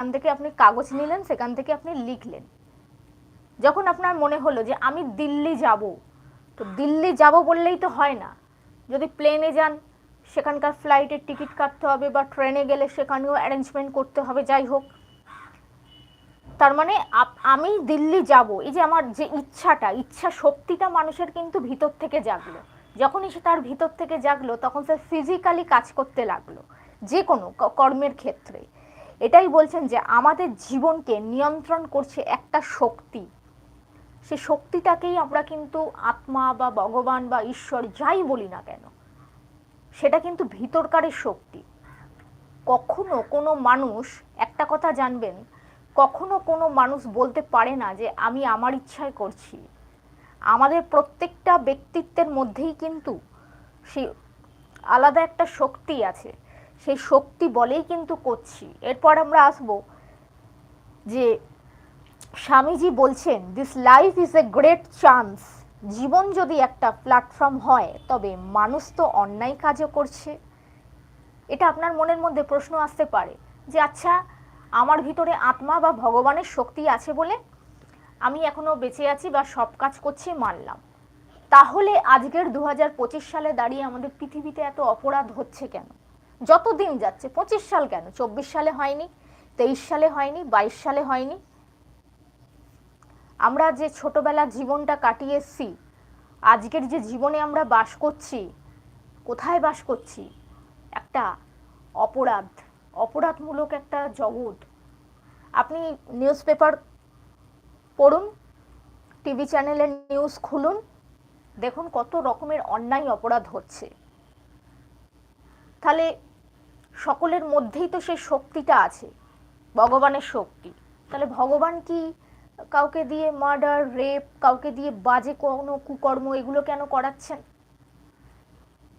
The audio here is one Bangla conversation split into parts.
সেখান থেকে আপনি কাগজ নিলেন, সেখান থেকে আপনি লিখলেন। যখন আপনার মনে হলো যে আমি দিল্লি যাব, তো দিল্লি যাব বললেই তো হয় না। যদি প্লেনে যান, সেখানকার ফ্লাইটের টিকিট কাটতে হবে বা ট্রেনে গেলে সেখানেও অ্যারেঞ্জমেন্ট করতে হবে, যাই হোক। তার মানে আমি দিল্লি যাব, এই যে আমার যে ইচ্ছাটা, ইচ্ছা শক্তিটা মানুষের কিন্তু ভিতর থেকে জাগলো। যখনই সে তার ভিতর থেকে জাগলো, তখন সে ফিজিক্যালি কাজ করতে লাগল, যে কোনো কর্মের ক্ষেত্রে। এটাই বলছেন যে আমাদের জীবনকে নিয়ন্ত্রণ করছে একটা শক্তি। সে শক্তিটাকেই আমরা কিন্তু আত্মা বা ভগবান বা ঈশ্বর যাই বলি না কেন, সেটা কিন্তু ভিতরকারের শক্তি। কখনো কোনো মানুষ, একটা কথা জানবেন, কখনো কোনো মানুষ বলতে পারে না যে আমি আমার ইচ্ছায় করছি। আমাদের প্রত্যেকটা ব্যক্তিত্বের মধ্যেই কিন্তু সেই আলাদা একটা শক্তি আছে। সেই শক্তি বলেই কিন্তু করছি। এরপর আমরা আসব যে স্বামীজি বলছেন this life is a great chance জীবন যদি একটা প্ল্যাটফর্ম হয়, তবে মানুষ তো অন্যায় কাজও করছে। এটা আপনার মনের মধ্যে প্রশ্ন আসতে পারে যে আচ্ছা আমার ভিতরে আত্মা বা ভগবানের শক্তি আছে বলে আমি এখনও বেঁচে আছি বা সব কাজ করছি, মানলাম। তাহলে আজকের দু হাজার পঁচিশ সালে দাঁড়িয়ে আমাদের পৃথিবীতে এত অপরাধ হচ্ছে কেন? যত দিন যাচ্ছে, পঁচিশ সাল কেন? চব্বিশ সালে হয়নি, তেইশ সালে হয়নি, বাইশ সালে হয়নি। আমরা যে ছোটবেলার জীবনটা কাটিয়ে এসছি, আজকের যে জীবনে আমরা বাস করছি, কোথায় বাস করছি? একটা অপরাধ, অপরাধমূলক একটা জগৎ। আপনি নিউজ পেপার পড়ুন, টিভি চ্যানেলের নিউজ খুলুন, দেখুন কত রকমের অন্যায় অপরাধ হচ্ছে। তাহলে সকলের মধ্যেই তো সেই শক্তিটা আছে। ভগবানের শক্তি। তাহলে ভগবান কি কাউকে দিয়ে মার্ডার রেপ কাউকে দিয়ে বাজে কোনো কুকর্ম এগুলো কেন করাচ্ছেন?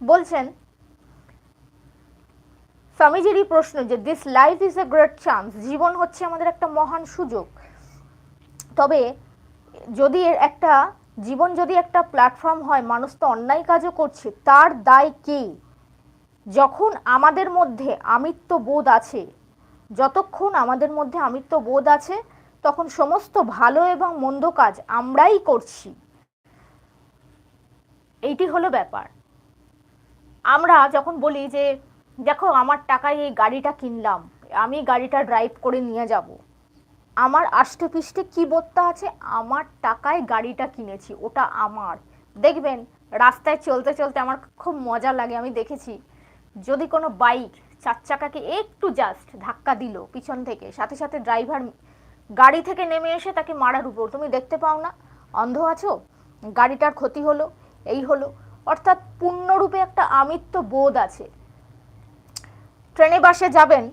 বলছেন, স্বামীজিরই প্রশ্ন যে this life is a great chance জীবন হচ্ছে আমাদের একটা মহান সুযোগ। তবে যদি একটা, জীবন যদি একটা প্ল্যাটফর্ম হয়, মানুষ তো অন্যায় কাজও করছে, তার দায় কে? যখন আমাদের মধ্যে আমিত্ব বোধ আছে, যতক্ষণ আমাদের মধ্যে আমিত্ব বোধ আছে, তখন সমস্ত ভালো এবং মন্দ কাজ আমরাই করছি। এইটি হলো ব্যাপার। আমরা যখন বলি যে, দেখো, আমার টাকায় এই গাড়িটা কিনলাম, আমি গাড়িটা ড্রাইভ করে নিয়ে যাব। আমার আষ্টে পিষ্টে কি বোধটা আছে? আমার টাকায় গাড়িটা কিনেছি, ওটা আমার। দেখবেন, রাস্তায় চলতে চলতে আমার খুব মজা লাগে, আমি দেখেছি যদি কোনো বাইক চার চাকাকে একটু জাস্ট ধাক্কা দিল পিছন থেকে, সাথে সাথে ড্রাইভার গাড়ি থেকে নেমে এসে তাকে মারার উপর, তুমি দেখতে পাও না। অন্ধ আছো? গাড়িটার ক্ষতি হলো, এই হলো। অর্থাৎ পূর্ণরূপে একটা আমিত্ব বোধ আছে। ট্রেনে বাসে যাবেন,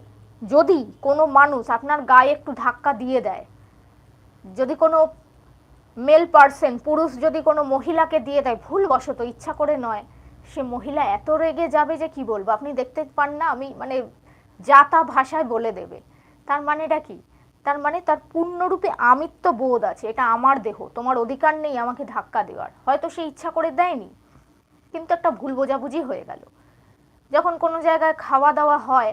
যদি কোনো মানুষ আপনার গায়ে একটু ধাক্কা দিয়ে দেয়, যদি কোনো মেল পার্সন পুরুষ যদি কোনো মহিলাকে দিয়ে দেয়, ভুলবশত, ইচ্ছা করে নয় সে মহিলা এত রেগে যাবে যে কি বলব? আপনি দেখতে পান না, আমি মানে যা তা ভাষায় বলে দেবে। তার মানেটা কি? তার মানে তার পূর্ণরূপে আমিত্ব বোধ আছে, এটা আমার দেহ, তোমার অধিকার নেই আমাকে ধাক্কা দেওয়ার। হয়তো সে ইচ্ছা করে দেয়নি, কিন্তু একটা ভুল বোঝাবুঝি হয়ে গেল। যখন কোনো জায়গায় খাওয়া দাওয়া হয়,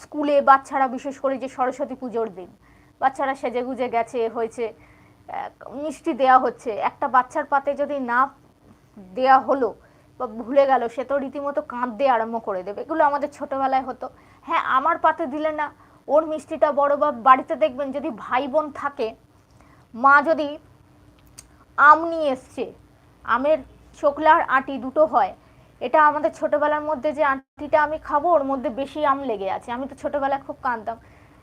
স্কুলে বাচ্চারা বিশেষ করে যে সরস্বতী পুজোর দিন, বাচ্চারা সেজে গুজে গেছে, হয়েছে মিষ্টি দেয়া হচ্ছে, একটা বাচ্চার পাতে যদি না দেয়া হলো বা ভুলে গেল, সে তো রীতিমতো কাঁদতে আরম্ভ করে দেবে। এগুলো আমাদের ছোটবেলায় হতো। হ্যাঁ আমার পাতে দিলে না, ওর মিষ্টিটা বড় বা বাড়িতে দেখবেন যদি ভাই বোন থাকে, মা যদি আম নিয়ে এসছে, আমের চোকলার আটি দুটো হয়, এটা আমাদের ছোটবেলার মধ্যে যে আটিটা আমি খাব, ওর মধ্যে বেশি আম লেগে আছে। আমি তো ছোটবেলায় খুব কাঁদতাম।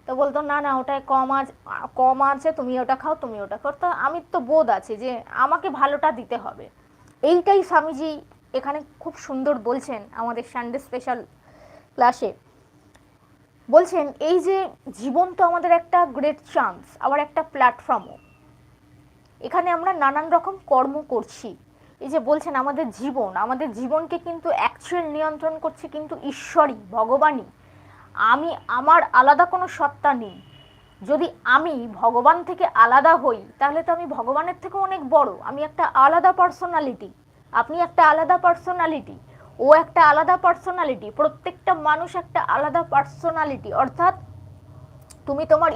তো বলতো, না না, ওটায় কম আজ, কম আছে, তুমি ওটা খাও, তুমি ওটা খাও। তো আমি তো বোধ আছে যে আমাকে ভালোটা দিতে হবে। এইটাই স্বামীজি এখানে খুব সুন্দর বলছেন আমাদের সানডে স্পেশাল ক্লাসে বলছেন, এই যে জীবন তো আমাদের একটা গ্রেট চান্স আবার একটা প্ল্যাটফর্মও এখানে আমরা নানান রকম কর্ম করছি। এই যে বলছেন, আমাদের জীবন, আমাদের জীবনকে কিন্তু অ্যাকচুয়াল নিয়ন্ত্রণ করছে কিন্তু ঈশ্বরই, ভগবানই। আমি, আমার আলাদা কোনো সত্তা নেই। যদি আমি ভগবান থেকে আলাদা হই, তাহলে তো আমি ভগবানের থেকে অনেক বড়। আমি একটা আলাদা পার্সোনালিটি আপনি একটা আলাদা পার্সোনালিটি ও একটা আলাদা পার্সোনালিটি প্রত্যেকটা মানুষ একটা আলাদা পার্সোনালিটি অর্থাৎ তুমি তোমার